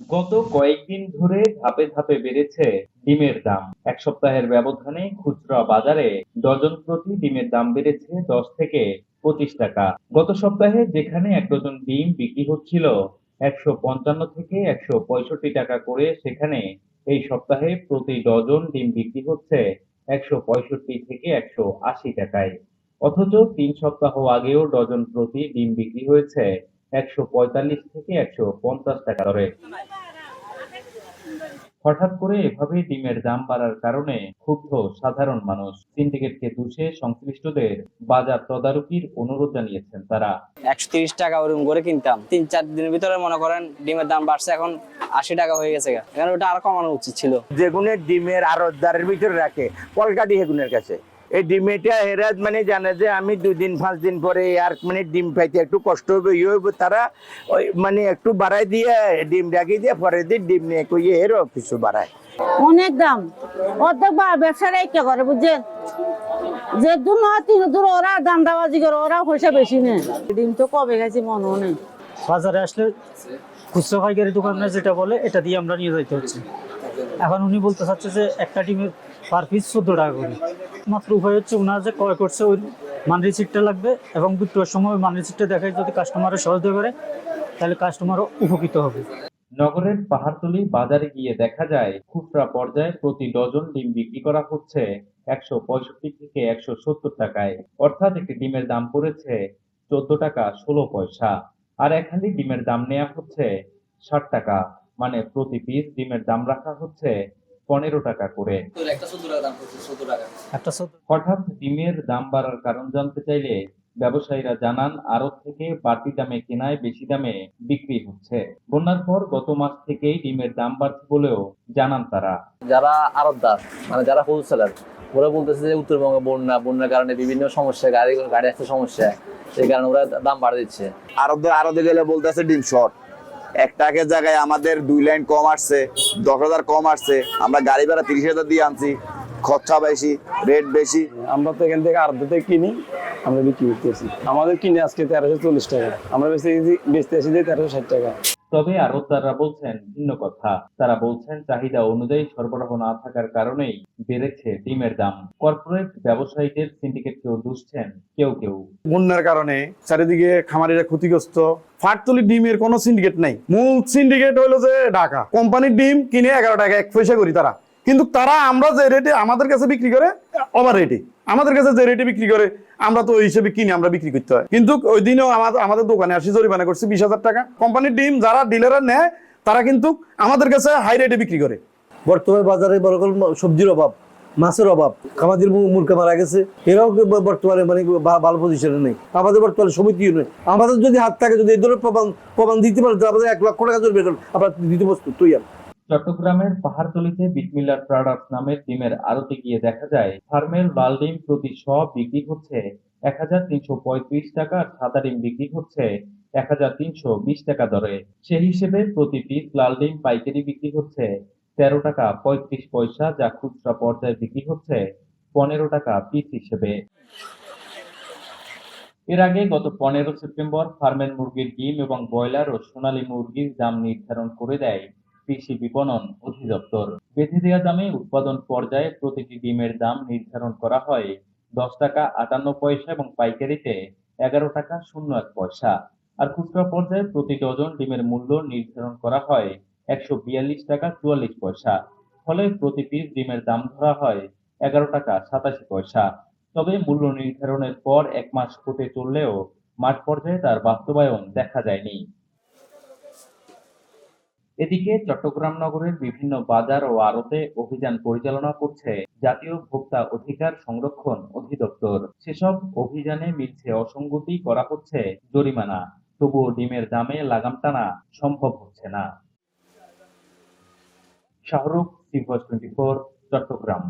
গত কয়েকদিন ধরে ধাপে ধাপে বেড়েছে ডিমের দাম। এক সপ্তাহের ব্যবধানে খুচরা বাজারে ডজন প্রতি ডিমের দাম বেড়েছে দশ থেকে পঁচিশ টাকা। গত সপ্তাহে যেখানে এক ডজন ডিম বিক্রি হচ্ছিল একশো পঞ্চান্ন থেকে একশো পঁয়ষট্টি টাকা করে, সেখানে এই সপ্তাহে প্রতি ডজন ডিম বিক্রি হচ্ছে একশো পঁয়ষট্টি থেকে একশো আশি টাকায়। অথচ তিন সপ্তাহ আগেও ডজন প্রতি ডিম বিক্রি হয়েছে একশো পঁয়তাল্লিশ থেকে একশো পঞ্চাশ টাকা দরে। হঠাৎ করে এভাবে ডিমের দাম বাড়ার কারণে ক্ষুব্ধ সাধারণ মানুষ। সিন্ডিকেটকে দুষে সংশ্লিষ্টদের বাজার তদারকির অনুরোধ জানিয়েছেন তারা। একশো তিরিশ টাকা ওরকম করে কিনতাম। তিন চার দিনের ভিতরে মনে করেন ডিমের দাম বাড়ছে এখন আশি টাকা হয়ে গেছে এখন ওটা আর কমানো উচিত ছিল। যেগুনের ডিমের আড়তদারের ভিতরে রাখে কলকাটি হেগুনের কাছে। এই ডিমেটা এরা মানে জানে যে আমি দুই দিন পাঁচ দিন পরে আর মানে ডিম পাইতে একটু কষ্ট হবে ইয়ে হবে তারা ওই মানে একটু বাড়াই দিয়ে ডিম রাখি দিয়ে পরে দিয়ে ডিম নিয়ে কইয়ে এরও কিছু বাড়ায়। অনেক দাম। অর্ধেক বা ব্যবসারা একটা করে বুঝছেন যে দূর নয় তিন দূর ওরা দান্দাবাজি করে ওরা পয়সা বেশি নেই ডিম তো কবে গেছে মনেও নেই। বাজারে আসলে খুচরা পাইকারি দোকানে যেটা বলে এটা দিয়ে আমরা নিয়ে যাইতে হচ্ছে। এখন উনি বলতে চাচ্ছে যে একটা ডিমের পার পিস চোদ্দ টাকা করে। মাত্র উপায় হচ্ছে ওনার যে ক্রয় করছে ওই মান রিসিপ্টটা লাগবে এবং বিক্রয়ের সময় মান রিসিপ্টটা দেখায় যদি কাস্টমারের সহযোগিতা করে, তাহলে কাস্টমারও উপকৃত হবে। নগরের পাহাড়তলি বাজারে গিয়ে দেখা যায়, খুচরা পর্যায়ে প্রতি ডজন ডিম বিক্রি করা হচ্ছে একশো পঁয়ষট্টি থেকে একশো সত্তর টাকায়। অর্থাৎ একটি ডিমের দাম পড়েছে চোদ্দ টাকা ষোলো পয়সা। আর এক হালি ডিমের দাম নেওয়া হচ্ছে ষাট টাকা। মানে প্রতি পিস ডিমের দাম রাখা হচ্ছে পনেরো টাকা করে। হঠাৎ ডিমের দাম বাড়ার কারণ জানতে চাইলে ব্যবসায়ীরা জানান আড়ত থেকে বাড়তি দামে কেনায় বেশি দামে বিক্রি হচ্ছে। বন্যার পর গত মাস থেকেই ডিমের দাম বাড়ছে বলেও জানান তারা। যারা আরবদার মানে যারা হোলসেলার ওরা বলতেছে যে উত্তরবঙ্গে বন্যা বন্যার কারণে বিভিন্ন সমস্যা গাড়ি গাড়ি আসতে সমস্যা সেই কারণে ওরা দাম বাড়া দিচ্ছে। আরও আরও গেলে বলতেছে ডিম শর্ট। এক টাকের জায়গায় আমাদের দুই লাইন কম আসছে, দশ হাজার কম আসছে, আমরা গাড়ি ভাড়া তিরিশ হাজার দিয়ে আনছি, খরচা বেশি রেট বেশি। আমরা তো এখান থেকে আর্ধতে কিনি, আমরা বিক্রি করতেছি। আমাদের কিনে আজকে তেরোশো চল্লিশ টাকা, আমরা বেশি বেচতে আসি যে তেরোশো ষাট টাকা। তবে আড়তদাররা বলছেন, ভিন্ন কথা। তারা বলছেন, চাহিদা অনুযায়ী সরবরাহ না থাকার কারণেই বেড়েছে ডিমের দাম। কর্পোরেট ব্যবসায়ীদের সিন্ডিকেটকেও দুষছেন, কেউ কেউ। বন্যার কারণে চারিদিকে খামারিরা ক্ষতিগ্রস্ত। ফাটতলি ডিমের কোনো সিন্ডিকেট নাই। মূল সিন্ডিকেট হলো যে ঢাকা। কোম্পানির ডিম কিনে এগারো টাকা এক পয়সা করি তারা। কিন্তু তারা আমরা যে রেটে আমাদের কাছে বিক্রি করে ওভার রেটে আমাদের কাছে যে রেটে বিক্রি করে, আমরা তো ওই হিসেবে কিনে, আমরা বিক্রি করতে হয়। কিন্তু ওই দিনও আমাদের আমাদের দোকানে আসি, জরিমানা করছি বিশ হাজার টাকা। কোম্পানির ডিম যারা ডিলাররা নেয়, তারা কিন্তু আমাদের কাছে হাই রেটে বিক্রি করে। বর্তমান বাজারে বড় সবজির অভাব, মাছের অভাব খামাদের মুরগা মারা গেছে, এরাও বর্তমানে মানে ভালো পজিশনে নেই। আমাদের বর্তমানে সমিতিও নেই। আমাদের যদি হাত থাকে, যদি এই ধরনের প্রমাণ প্রমাণ দিতে পারে আমাদের এক লক্ষ টাকা বেতন আমরা দিতে প্রস্তুত তুই আর চট্টগ্রামের পাহাড়তলিতে বিসমিল্লার প্রোডাক্টস নামের ডিমের আড়তে গিয়ে দেখা যায়, ফার্মের লাল ডিম প্রতি শ বিক্রি হচ্ছে এক হাজার তিনশো পঁয়ত্রিশ টাকা আর সাদা ডিম বিক্রি হচ্ছে এক হাজার তিনশো বিশ টাকা দরে। সেই হিসেবে প্রতি পিস লাল ডিম পাইকারি বিক্রি হচ্ছে তেরো টাকা পঁয়ত্রিশ পয়সা, যা খুচরা পর্যায়ে বিক্রি হচ্ছে পনেরো টাকা পিস হিসেবে। এর আগে গত পনেরো সেপ্টেম্বর ফার্মের মুরগির ডিম এবং ব্রয়লার ও সোনালী মুরগির দাম নির্ধারণ করে দেয় কৃষি বিপণন অধিদপ্তর। বেঁধে দেওয়া দামে উৎপাদন পর্যায়ে প্রতিটি ডিমের দাম নির্ধারণ করা হয়। দশ টাকা আটান্ন পয়সা এবং পাইকারিতে এগারো টাকা শূন্য এক পয়সা। আর খুচরা পর্যায়ে প্রতি ডজন ডিমের মূল্য নির্ধারণ করা হয় একশো বিয়াল্লিশ টাকা চুয়াল্লিশ পয়সা। ফলে প্রতি পিস ডিমের দাম ধরা হয় এগারো টাকা সাতাশি পয়সা। তবে মূল্য নির্ধারণের পর এক মাস হতে চললেও মাঠ পর্যায়ে তার বাস্তবায়ন দেখা যায়নি। এদিকে চট্টগ্রাম নগরের বিভিন্ন বাজার ও আড়তে অভিযান পরিচালনা করছে জাতীয় ভোক্তা অধিকার সংরক্ষণ অধিদপ্তর। সেসব অভিযানে মিলছে অসঙ্গতি, করা হচ্ছে জরিমানা। তবুও ডিমের দামে লাগাম টানা সম্ভব হচ্ছে না। Shahrukh twenty four Chattogram.